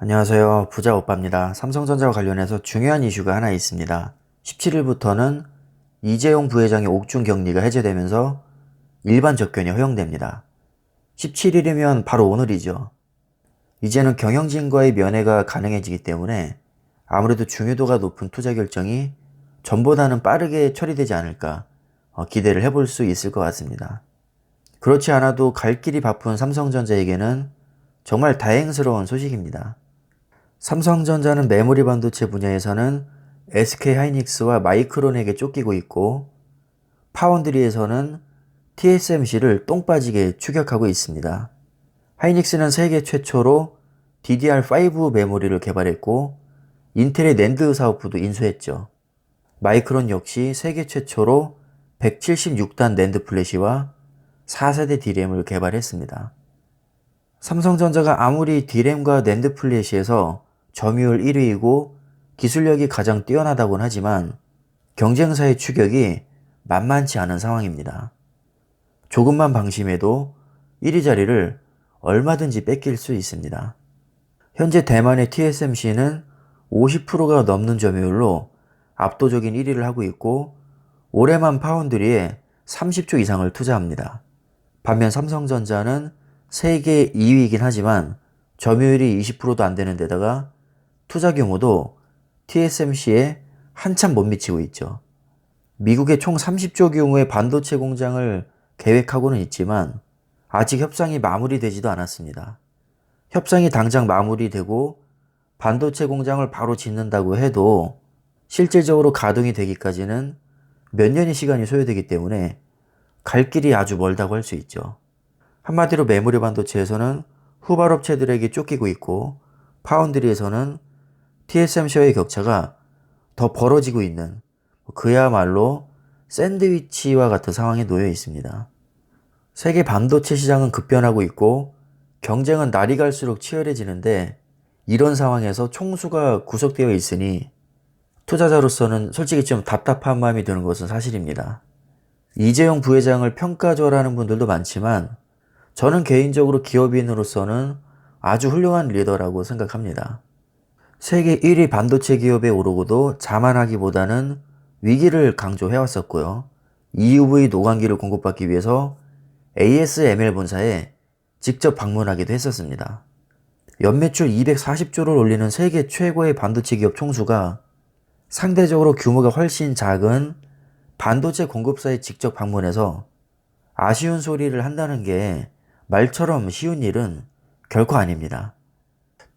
안녕하세요. 부자 오빠입니다. 삼성전자와 관련해서 중요한 이슈가 하나 있습니다. 17일부터는 이재용 부회장의 옥중 격리가 해제되면서 일반 접견이 허용됩니다. 17일이면 바로 오늘이죠. 이제는 경영진과의 면회가 가능해지기 때문에 아무래도 중요도가 높은 투자 결정이 전보다는 빠르게 처리되지 않을까 어, 기대를 해볼 수 있을 것 같습니다. 그렇지 않아도 갈 길이 바쁜 삼성전자에게는 정말 다행스러운 소식입니다. 삼성전자는 메모리 반도체 분야에서는 SK 하이닉스와 마이크론에게 쫓기고 있고 파운드리에서는 TSMC를 똥 빠지게 추격하고 있습니다. 하이닉스는 세계 최초로 DDR5 메모리를 개발했고 인텔의 낸드 사업부도 인수했죠. 마이크론 역시 세계 최초로 176단 낸드 플래시와 4세대 D램을 개발했습니다. 삼성전자가 아무리 D램과 낸드 플래시에서 점유율 1위이고 기술력이 가장 뛰어나다곤 하지만 경쟁사의 추격이 만만치 않은 상황입니다. 조금만 방심해도 1위 자리를 얼마든지 뺏길 수 있습니다. 현재 대만의 TSMC는 50%가 넘는 점유율로 압도적인 1위를 하고 있고 올해만 파운드리에 30조 이상을 투자합니다. 반면 삼성전자는 세계 2위이긴 하지만 점유율이 20%도 안 되는 데다가 투자 규모도 TSMC에 한참 못 미치고 있죠. 미국의 총 30조 규모의 반도체 공장을 계획하고는 있지만 아직 협상이 마무리되지도 않았습니다. 협상이 당장 마무리되고 반도체 공장을 바로 짓는다고 해도 실질적으로 가동이 되기까지는 몇 년의 시간이 소요되기 때문에 갈 길이 아주 멀다고 할 수 있죠. 한마디로 메모리 반도체에서는 후발 업체들에게 쫓기고 있고 파운드리에서는 TSMC와의 격차가 더 벌어지고 있는 그야말로 샌드위치와 같은 상황에 놓여 있습니다. 세계 반도체 시장은 급변하고 있고 경쟁은 날이 갈수록 치열해지는데 이런 상황에서 총수가 구속되어 있으니 투자자로서는 솔직히 좀 답답한 마음이 드는 것은 사실입니다. 이재용 부회장을 평가절하는 분들도 많지만 저는 개인적으로 기업인으로서는 아주 훌륭한 리더라고 생각합니다. 세계 1위 반도체 기업에 오르고도 자만하기보다는 위기를 강조해왔었고요. EUV 노광기를 공급받기 위해서 ASML 본사에 직접 방문하기도 했었습니다. 연매출 240조를 올리는 세계 최고의 반도체 기업 총수가 상대적으로 규모가 훨씬 작은 반도체 공급사에 직접 방문해서 아쉬운 소리를 한다는 게 말처럼 쉬운 일은 결코 아닙니다.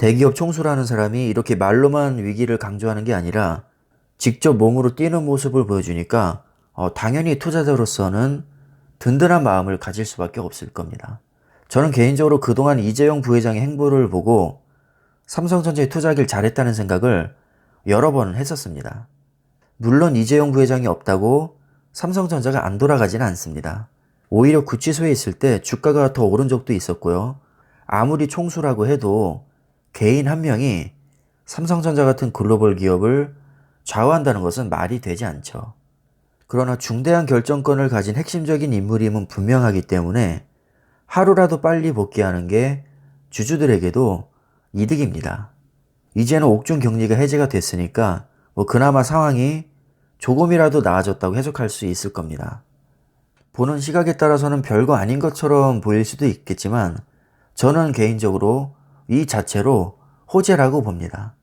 대기업 총수라는 사람이 이렇게 말로만 위기를 강조하는 게 아니라 직접 몸으로 뛰는 모습을 보여주니까 어, 당연히 투자자로서는 든든한 마음을 가질 수밖에 없을 겁니다. 저는 개인적으로 그동안 이재용 부회장의 행보를 보고 삼성전자에 투자하길 잘했다는 생각을 여러 번 했었습니다. 물론 이재용 부회장이 없다고 삼성전자가 안 돌아가지는 않습니다. 오히려 구치소에 있을 때 주가가 더 오른 적도 있었고요. 아무리 총수라고 해도 개인 한 명이 삼성전자 같은 글로벌 기업을 좌우한다는 것은 말이 되지 않죠. 그러나 중대한 결정권을 가진 핵심적인 인물임은 분명하기 때문에 하루라도 빨리 복귀하는 게 주주들에게도 이득입니다. 이제는 옥중 격리가 해제가 됐으니까 뭐 그나마 상황이 조금이라도 나아졌다고 해석할 수 있을 겁니다. 보는 시각에 따라서는 별거 아닌 것처럼 보일 수도 있겠지만 저는 개인적으로 이 자체로 호재라고 봅니다.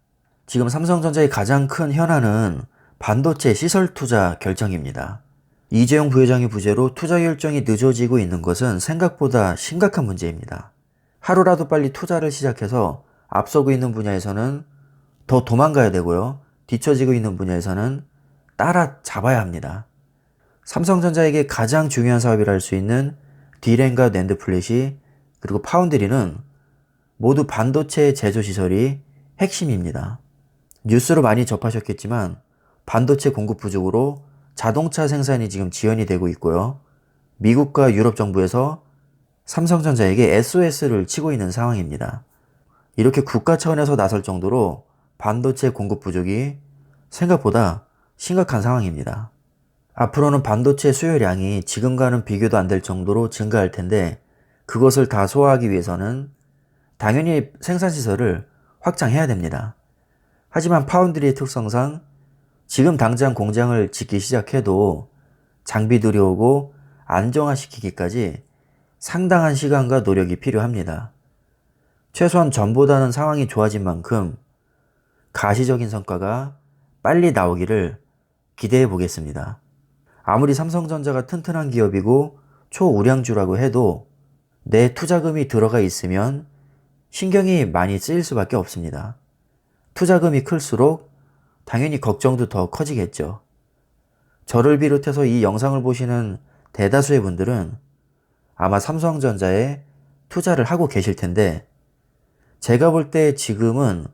지금 삼성전자의 가장 큰 현안은 반도체 시설 투자 결정입니다. 이재용 부회장의 부재로 투자 결정이 늦어지고 있는 것은 생각보다 심각한 문제입니다. 하루라도 빨리 투자를 시작해서 앞서고 있는 분야에서는 더 도망가야 되고요. 뒤처지고 있는 분야에서는 따라잡아야 합니다. 삼성전자에게 가장 중요한 사업이라 할 수 있는 디램과 낸드 플랫이 그리고 파운드리는 모두 반도체 제조 시설이 핵심입니다. 뉴스로 많이 접하셨겠지만 반도체 공급 부족으로 자동차 생산이 지금 지연이 되고 있고요. 미국과 유럽 정부에서 삼성전자에게 SOS를 치고 있는 상황입니다. 이렇게 국가 차원에서 나설 정도로 반도체 공급 부족이 생각보다 심각한 상황입니다. 앞으로는 반도체 수요량이 지금과는 비교도 안 될 정도로 증가할 텐데 그것을 다 소화하기 위해서는 당연히 생산시설을 확장해야 됩니다. 하지만 파운드리의 특성상 지금 당장 공장을 짓기 시작해도 장비 들여오고 안정화시키기까지 상당한 시간과 노력이 필요합니다. 최소한 전보다는 상황이 좋아진 만큼 가시적인 성과가 빨리 나오기를 기대해 보겠습니다. 아무리 삼성전자가 튼튼한 기업이고 초우량주라고 해도 내 투자금이 들어가 있으면 신경이 많이 쓰일 수밖에 없습니다. 투자금이 클수록 당연히 걱정도 더 커지겠죠. 저를 비롯해서 이 영상을 보시는 대다수의 분들은 아마 삼성전자에 투자를 하고 계실 텐데 제가 볼 때 지금은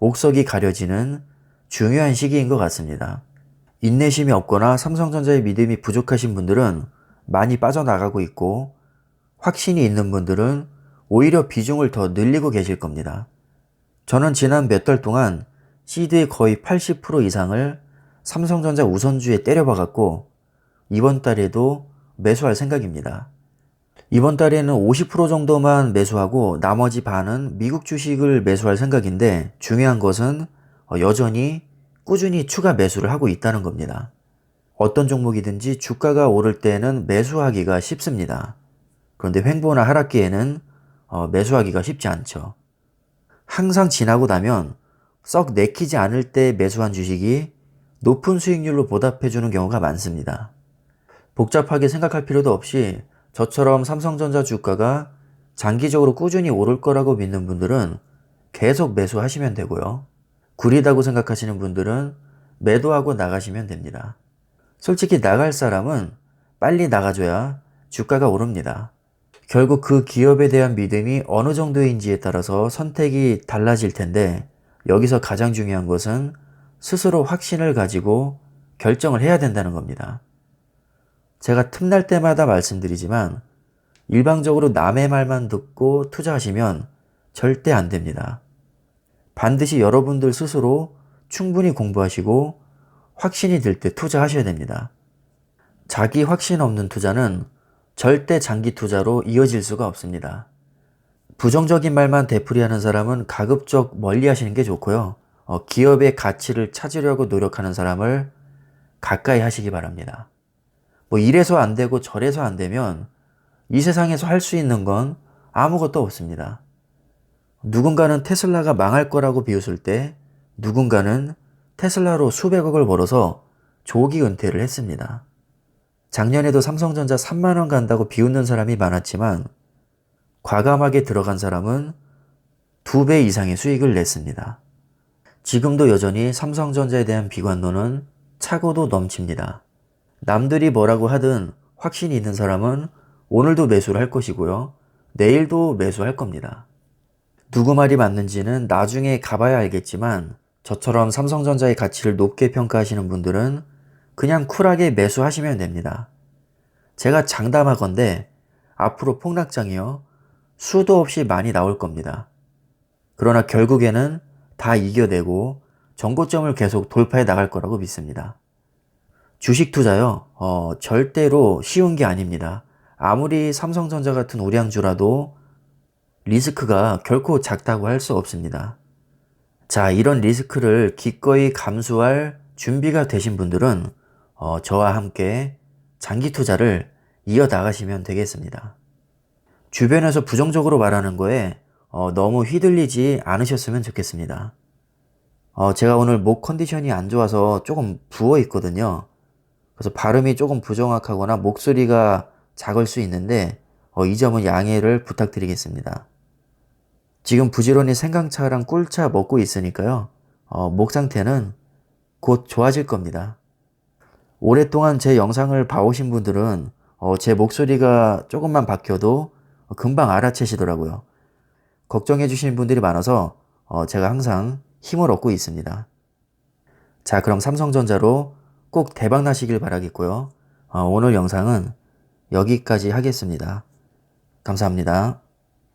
옥석이 가려지는 중요한 시기인 것 같습니다. 인내심이 없거나 삼성전자의 믿음이 부족하신 분들은 많이 빠져나가고 있고 확신이 있는 분들은 오히려 비중을 더 늘리고 계실 겁니다. 저는 지난 몇 달 동안 시드의 거의 80% 이상을 삼성전자 우선주에 때려박았고 이번 달에도 매수할 생각입니다. 이번 달에는 50% 정도만 매수하고 나머지 반은 미국 주식을 매수할 생각인데 중요한 것은 여전히 꾸준히 추가 매수를 하고 있다는 겁니다. 어떤 종목이든지 주가가 오를 때는 매수하기가 쉽습니다. 그런데 횡보나 하락기에는 어, 매수하기가 쉽지 않죠. 항상 지나고 나면 썩 내키지 않을 때 매수한 주식이 높은 수익률로 보답해주는 경우가 많습니다. 복잡하게 생각할 필요도 없이 저처럼 삼성전자 주가가 장기적으로 꾸준히 오를 거라고 믿는 분들은 계속 매수하시면 되고요. 구리다고 생각하시는 분들은 매도하고 나가시면 됩니다. 솔직히 나갈 사람은 빨리 나가줘야 주가가 오릅니다. 결국 그 기업에 대한 믿음이 어느 정도인지에 따라서 선택이 달라질 텐데 여기서 가장 중요한 것은 스스로 확신을 가지고 결정을 해야 된다는 겁니다. 제가 틈날 때마다 말씀드리지만 일방적으로 남의 말만 듣고 투자하시면 절대 안 됩니다. 반드시 여러분들 스스로 충분히 공부하시고 확신이 들 때 투자하셔야 됩니다. 자기 확신 없는 투자는 절대 장기 투자로 이어질 수가 없습니다. 부정적인 말만 되풀이하는 사람은 가급적 멀리 하시는 게 좋고요. 어, 기업의 가치를 찾으려고 노력하는 사람을 가까이 하시기 바랍니다. 뭐 이래서 안 되고 저래서 안 되면 이 세상에서 할 수 있는 건 아무것도 없습니다. 누군가는 테슬라가 망할 거라고 비웃을 때 누군가는 테슬라로 수백억을 벌어서 조기 은퇴를 했습니다. 작년에도 삼성전자 3만원 간다고 비웃는 사람이 많았지만 과감하게 들어간 사람은 두배 이상의 수익을 냈습니다. 지금도 여전히 삼성전자에 대한 비관론은 차고도 넘칩니다. 남들이 뭐라고 하든 확신이 있는 사람은 오늘도 매수를 할 것이고요. 내일도 매수할 겁니다. 누구 말이 맞는지는 나중에 가봐야 알겠지만 저처럼 삼성전자의 가치를 높게 평가하시는 분들은 그냥 쿨하게 매수하시면 됩니다. 제가 장담하건대 앞으로 폭락장이요. 수도 없이 많이 나올 겁니다. 그러나 결국에는 다 이겨내고 정고점을 계속 돌파해 나갈 거라고 믿습니다. 주식 투자요, 어, 절대로 쉬운 게 아닙니다. 아무리 삼성전자 같은 우량주라도 리스크가 결코 작다고 할 수 없습니다. 자, 이런 리스크를 기꺼이 감수할 준비가 되신 분들은 어, 저와 함께 장기 투자를 이어나가시면 되겠습니다. 주변에서 부정적으로 말하는 거에 어, 너무 휘둘리지 않으셨으면 좋겠습니다. 어, 제가 오늘 목 컨디션이 안 좋아서 조금 부어 있거든요. 그래서 발음이 조금 부정확하거나 목소리가 작을 수 있는데 어, 이 점은 양해를 부탁드리겠습니다. 지금 부지런히 생강차랑 꿀차 먹고 있으니까요. 어, 목 상태는 곧 좋아질 겁니다. 오랫동안 제 영상을 봐오신 분들은 어, 제 목소리가 조금만 바뀌어도 금방 알아채시더라고요. 걱정해 주시는 분들이 많아서 어, 제가 항상 힘을 얻고 있습니다. 자, 그럼 삼성전자로 꼭 대박 나시길 바라겠고요. 어, 오늘 영상은 여기까지 하겠습니다. 감사합니다.